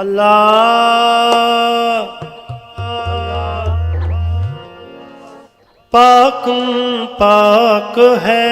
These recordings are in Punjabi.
ਅੱਲਾ। ਪਾਕੁਮ ਪਾਕ ਹੈ।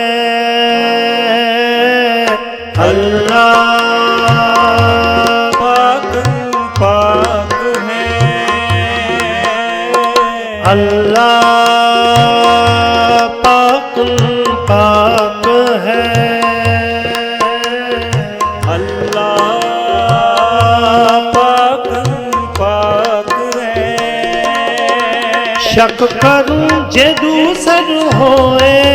ਸ਼ੱਕ ਕਰੂੰ ਜੇ ਦੂਸਰ ਹੋਏ।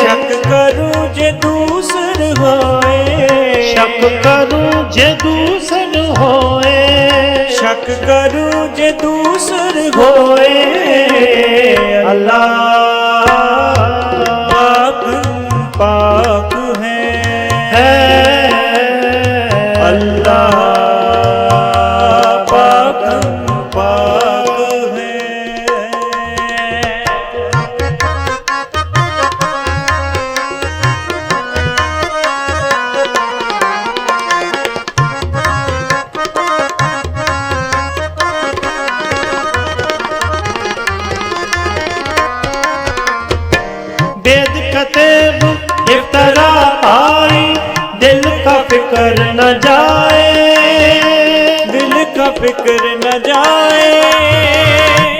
ਸ਼ੱਕ ਕਰੂ ਜੇ ਦੂਸਰ ਹੋਏ। ਸ਼ੱਕ ਕਰੂੰ ਜੇ ਦੂਸਰ ਹੋਏ। ਸ਼ੱਕ ਕਰੂ ਜੇ ਦੂਸਰ ਹੋਏ। ਅੱਲਾ बेद कतेब इफ्तरा आई दिल का फिक्र न जाए दिल का फिक्र न जाए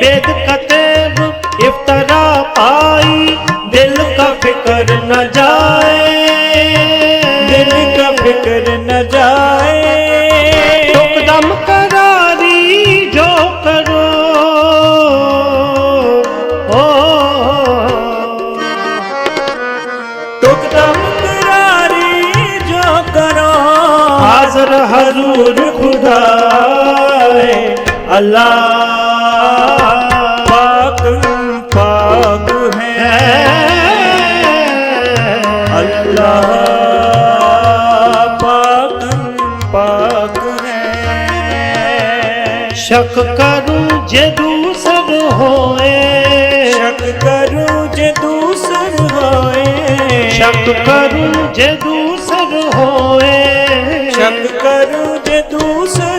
बेद कतेब इफ्तरा आई दिल का फिक्र न जाए ਸ਼ਕ ਕਰੂ ਜੇ ਦੂਸਰ ਹੋਏ। ਸ਼ਕ ਕਰੂ ਜੇ ਦੂਸਰ ਹੋਏ। ਸ਼ਕ ਕਰੂ ਜੇ ਦੂਸਰ ਹੋਏ। ਸ਼ਕ ਕਰੂ ਜੇ ਦੂਸਰ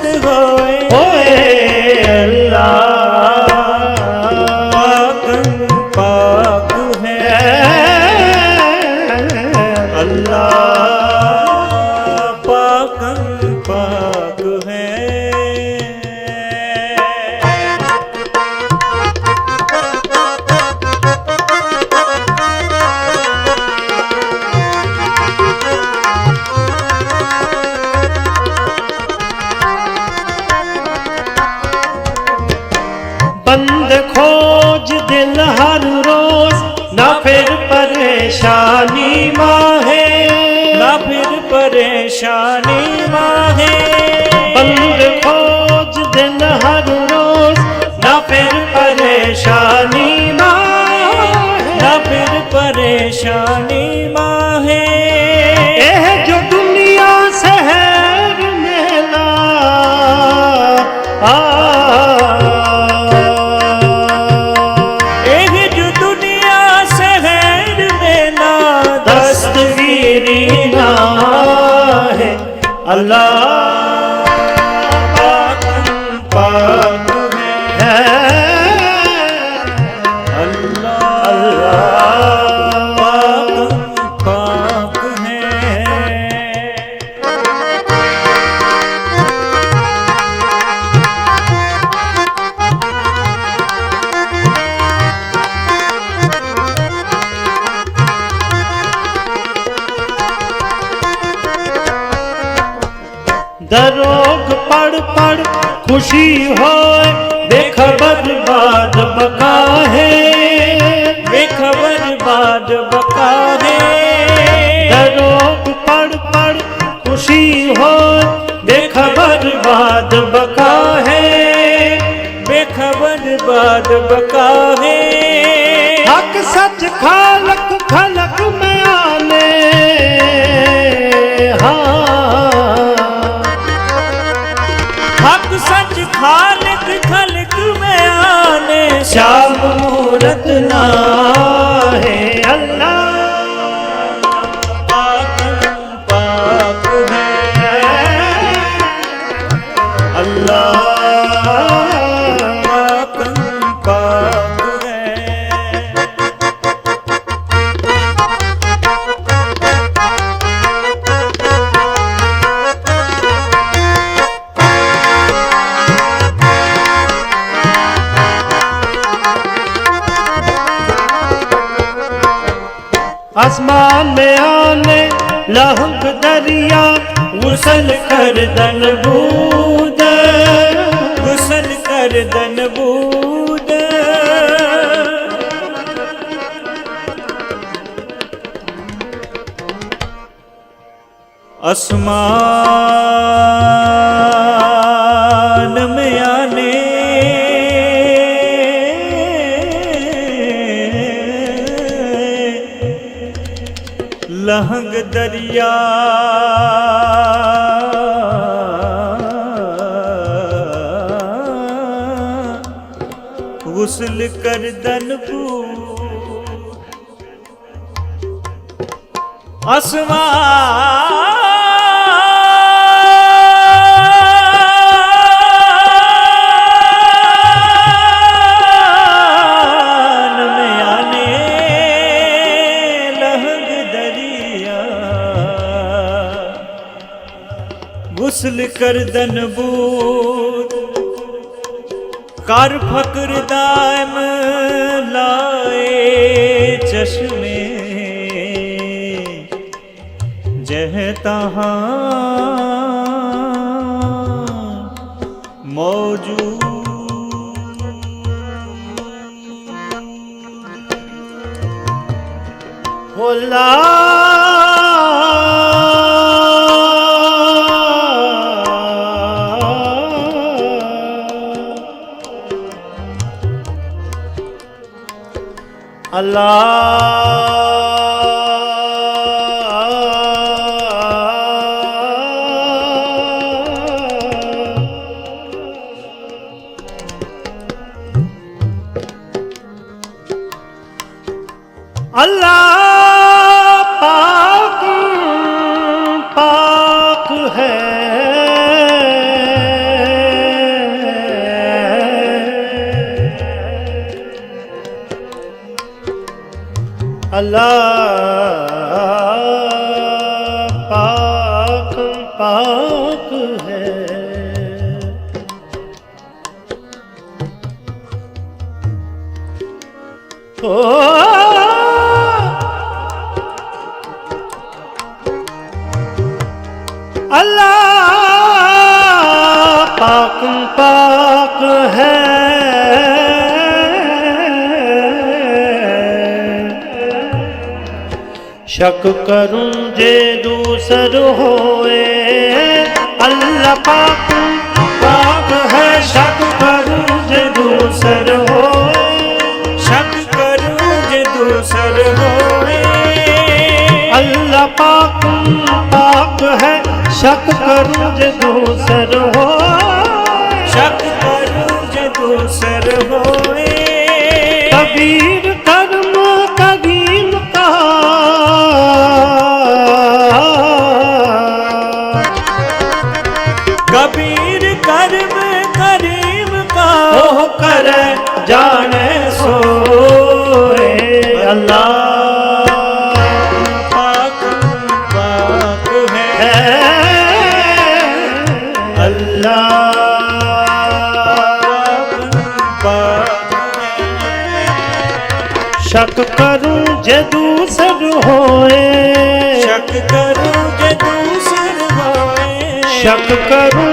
ਭਾਗ ਹੈ। ਬੰਦ ਖੋਜ ਦਿਲ ਹਰ ਰੋਜ਼ ਨਾ ਫਿਰ ਪਰੇਸ਼ਾਨੀ ਮਾਹੇ। ਨਾ ਫਿਰ ਪਰੇਸ਼ਾਨੀ ਮਾਹੇ ਬੰਦ ਖੋਜ ਦਿਨ ਹਰ ਰੋਜ਼ ਨਾ ਫਿਰ ਪਰੇਸ਼ਾਨੀ ਮਾਹੇ ਨਾ ਫਿਰ ਪਰੇਸ਼ਾਨੀ ਮਾਹੇ दरोग पढ़ पढ़ खुशी हो बेखबर बर्बाद बका है बेखबर बर्बाद बका है दरोग पढ़ पढ़ खुशी हो बेखबर बर्बाद बका है बेखबर बाद बका है हक सच खा ਖਾਲਕ ਖਲਕ ਮੈਂ ਆਨੇ ਸ਼ਾਮ ਮੂਰਤ ਨਾ ਹੈ लहुक दरिया गुसल कर दन बूद गुसल कर दन बूद असमा ਲਹੰਗ ਦਰਿਆ। ਗੁਸਲ ਕਰ ਦਨ ਪੂ ਅਸਮਾਨ ਗੁਸਲ ਕਰਦਨ ਬੂਤ ਕਰ ਫਕਰ ਦਾਇਮ ਲਾਏ ਚਸ਼ਮੇ। ਜਹ ਤਹਾਂ ਮੌਜੂਦ। ਹੋਲਾ Love. ਮਹੱਲਾ ਓ ਸ਼ੱਕ ਕਰੂੰ ਜੇ ਦੂਸਰ ਹੋਏ। ਅੱਲਾ ਪਾਕ ਪਾਕ ਹੈ ਸ਼ੱਕ ਕਰੂੰ ਜੇ ਦੂਸਰ ਹੋਏ। ਸ਼ੱਕ ਕਰੂੰ ਜੇ ਦੂਸਰ ਹੋਏ। ਅੱਲਾ ਪਾਕ ਪਾਕ ਹੈ ਸ਼ੱਕ ਕਰੂੰ ਜੇ ਦੂਸਰ ਹੋਏ। ਅੱਲਾ ਪਾਕ ਪਾਕ ਹੈ। ਅੱਲਾ। ਸ਼ੱਕ ਕਰੂੰ ਜਦੋਂ ਸਰ ਹੋਏ। ਸ਼ੱਕ ਕਰੂੰ ਜਦੋਂ ਸਰ ਹੋਏ। ਸ਼ੱਕ ਕਰੂੰ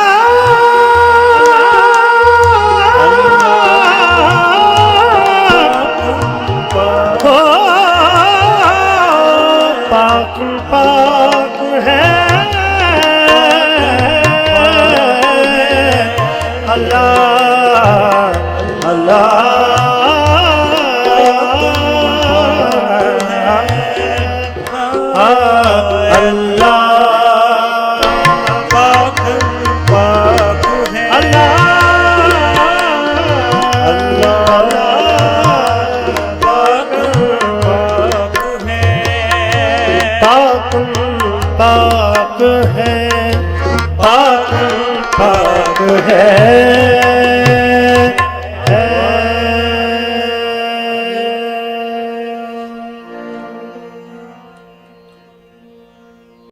पाकन पाक है पाकन पाक है